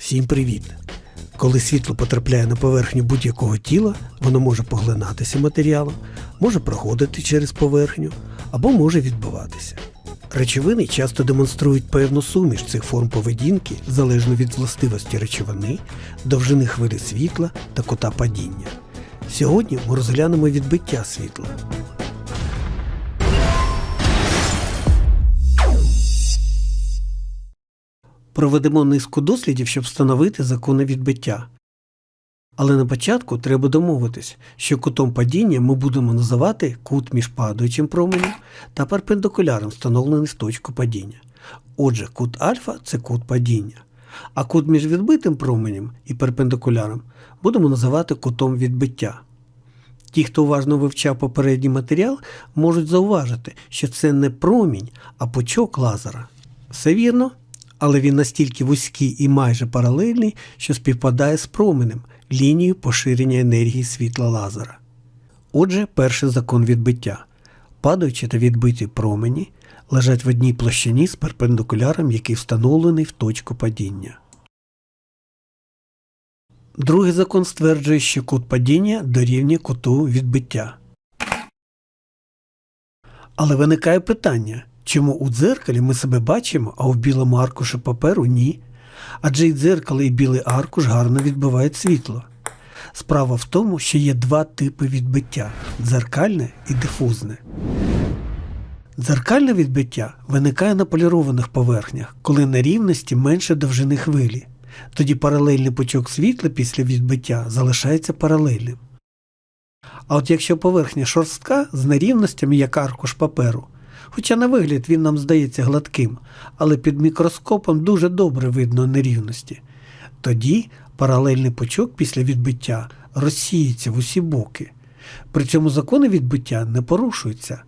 Всім привіт! Коли світло потрапляє на поверхню будь-якого тіла, воно може поглинатися матеріалом, може проходити через поверхню або може відбиватися. Речовини часто демонструють певну суміш цих форм поведінки залежно від властивості речовини, довжини хвилі світла та кота падіння. Сьогодні ми розглянемо відбиття світла. Проведемо низку дослідів, щоб встановити закони відбиття. Але на початку треба домовитись, що кутом падіння ми будемо називати кут між падаючим променем та перпендикуляром, встановлений в точку падіння. Отже, кут альфа це кут падіння. А кут між відбитим променем і перпендикуляром будемо називати кутом відбиття. Ті, хто уважно вивчав попередній матеріал, можуть зауважити, що це не промінь, а пучок лазера. Все вірно, але він настільки вузький і майже паралельний, що співпадає з променем лінією поширення енергії світла лазера. Отже, перший закон відбиття. Падаючі та відбиті промені лежать в одній площині з перпендикуляром, який встановлений в точку падіння. Другий закон стверджує, що кут падіння дорівнює куту відбиття. Але виникає питання, чому у дзеркалі ми себе бачимо, а у білому аркуші паперу ні? Адже і дзеркало, і білий аркуш гарно відбивають світло. Справа в тому, що є два типи відбиття дзеркальне і дифузне. Дзеркальне відбиття виникає на полірованих поверхнях, коли нерівності менше довжини хвилі. Тоді паралельний пучок світла після відбиття залишається паралельним. А от якщо поверхня шорстка з нерівностями, як аркуш паперу, хоча на вигляд він нам здається гладким, але під мікроскопом дуже добре видно нерівності, тоді паралельний пучок після відбиття розсіється в усі боки. При цьому закони відбиття не порушуються.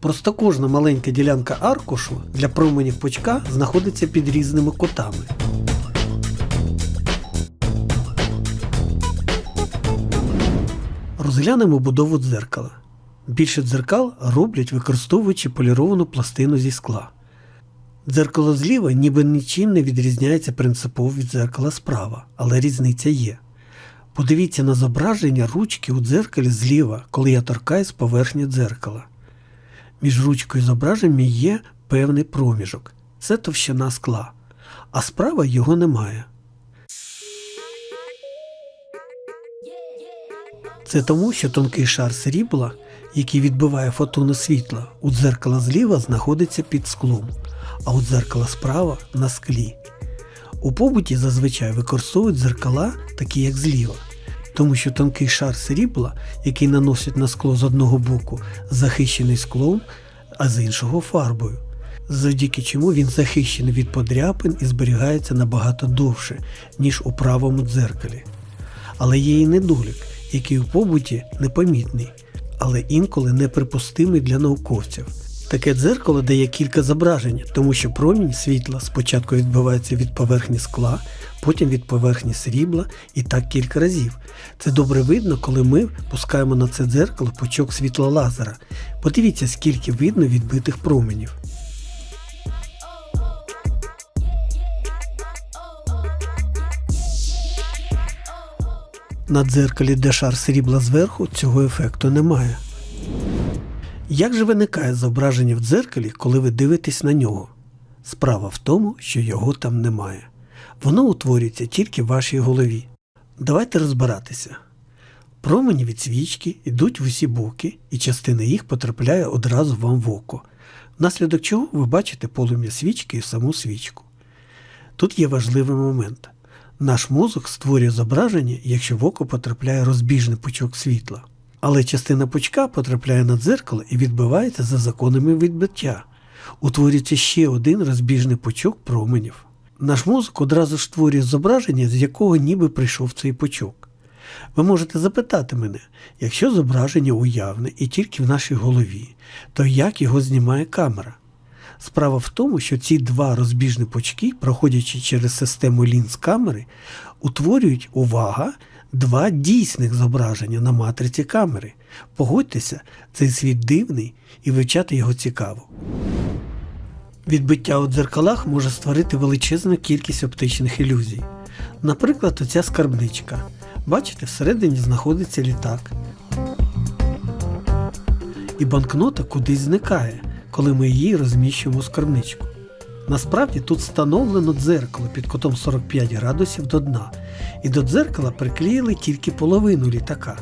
Просто кожна маленька ділянка аркушу для променів пучка знаходиться під різними кутами. Розглянемо будову дзеркала. Більше дзеркал роблять використовуючи поліровану пластину зі скла. Дзеркало зліва ніби нічим не відрізняється принципово від дзеркала справа, але різниця є. Подивіться на зображення ручки у дзеркалі зліва, коли я торкаюсь поверхні дзеркала. Між ручкою і зображенням є певний проміжок це товщина скла, а справа його немає. Це тому, що тонкий шар срібла, який відбиває фотони світла, у дзеркала зліва знаходиться під склом, а у дзеркала справа на склі. У побуті зазвичай використовують дзеркала, такі як зліва, тому що тонкий шар срібла, який наносять на скло з одного боку, захищений склом, а з іншого фарбою, завдяки чому він захищений від подряпин і зберігається набагато довше, ніж у правому дзеркалі. Але є і недолік, який у побуті непомітний, але інколи неприпустимий для науковців. Таке дзеркало дає кілька зображень, тому що промінь світла спочатку відбивається від поверхні скла, потім від поверхні срібла і так кілька разів. Це добре видно, коли ми пускаємо на це дзеркало пучок світла лазера. Подивіться, скільки видно відбитих променів. На дзеркалі, де шар срібла зверху, цього ефекту немає. Як же виникає зображення в дзеркалі, коли ви дивитесь на нього? Справа в тому, що його там немає. Воно утворюється тільки в вашій голові. Давайте розбиратися. Промені від свічки йдуть в усі боки, і частина їх потрапляє одразу вам в око, внаслідок чого ви бачите полум'я свічки і саму свічку. Тут є важливий момент. Наш мозок створює зображення, якщо в око потрапляє розбіжний пучок світла. Але частина пучка потрапляє на дзеркало і відбивається за законами відбиття. Утворюється ще один розбіжний пучок променів. Наш мозок одразу ж створює зображення, з якого ніби прийшов цей пучок. Ви можете запитати мене, якщо зображення уявне і тільки в нашій голові, то як його знімає камера? Справа в тому, що ці два розбіжні пучки, проходячи через систему лінз камери, утворюють увага два дійсних зображення на матриці камери. Погодьтеся, цей світ дивний і вивчати його цікаво. Відбиття у дзеркалах може створити величезну кількість оптичних ілюзій. Наприклад, оця скарбничка. Бачите, всередині знаходиться літак. І банкнота кудись зникає, коли ми її розміщуємо у скарбничку. Насправді тут встановлено дзеркало під кутом 45 градусів до дна, і до дзеркала приклеїли тільки половину літака.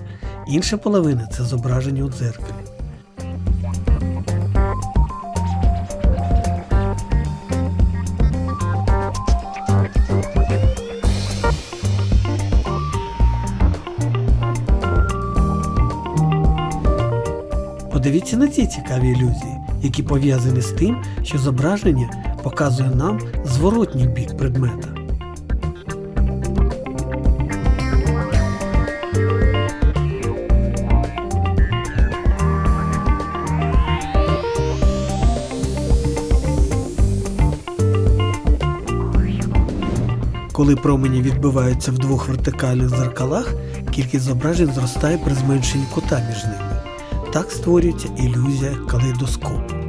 Інша половина це зображення у дзеркалі. Подивіться на ці цікаві ілюзії, які пов'язані з тим, що зображення показує нам зворотній бік предмета. Коли промені відбиваються в двох вертикальних зеркалах, кількість зображень зростає при зменшенні кута між ними. Так створюється ілюзія калейдоскопу.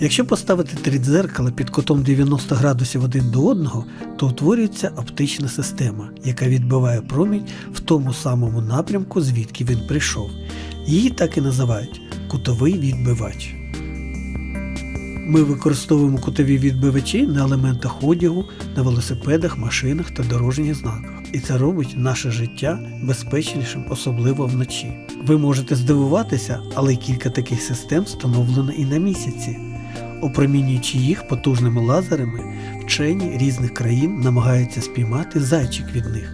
Якщо поставити три дзеркала під кутом 90 градусів один до одного, то утворюється оптична система, яка відбиває промінь в тому самому напрямку, звідки він прийшов. Її так і називають кутовий відбивач. Ми використовуємо кутові відбивачі на елементах одягу, на велосипедах, машинах та дорожніх знаках. І це робить наше життя безпечнішим, особливо вночі. Ви можете здивуватися, але кілька таких систем встановлено і на місяці. Опромінюючи їх потужними лазерами, вчені різних країн намагаються спіймати зайчик від них.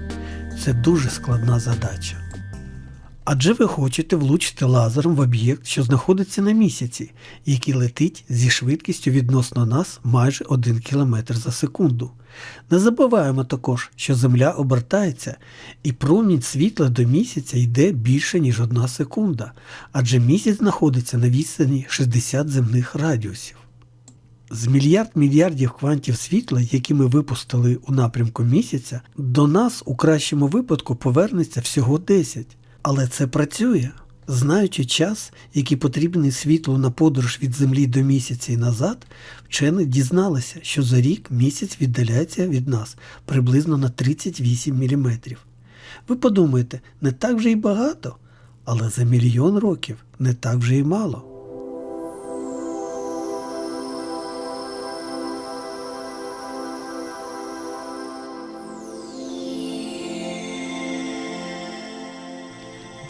Це дуже складна задача. Адже ви хочете влучити лазером в об'єкт, що знаходиться на місяці, який летить зі швидкістю відносно нас майже 1 км за секунду. Не забуваємо також, що Земля обертається і промінь світла до місяця йде більше, ніж одна секунда, адже місяць знаходиться на відстані 60 земних радіусів. З мільярд мільярдів квантів світла, які ми випустили у напрямку місяця, до нас у кращому випадку повернеться всього 10. Але це працює. Знаючи час, який потрібний світлу на подорож від Землі до місяця і назад, вчені дізналися, що за рік місяць віддаляється від нас приблизно на 38 мм. Ви подумаєте, не так вже й багато, але за мільйон років не так вже й мало.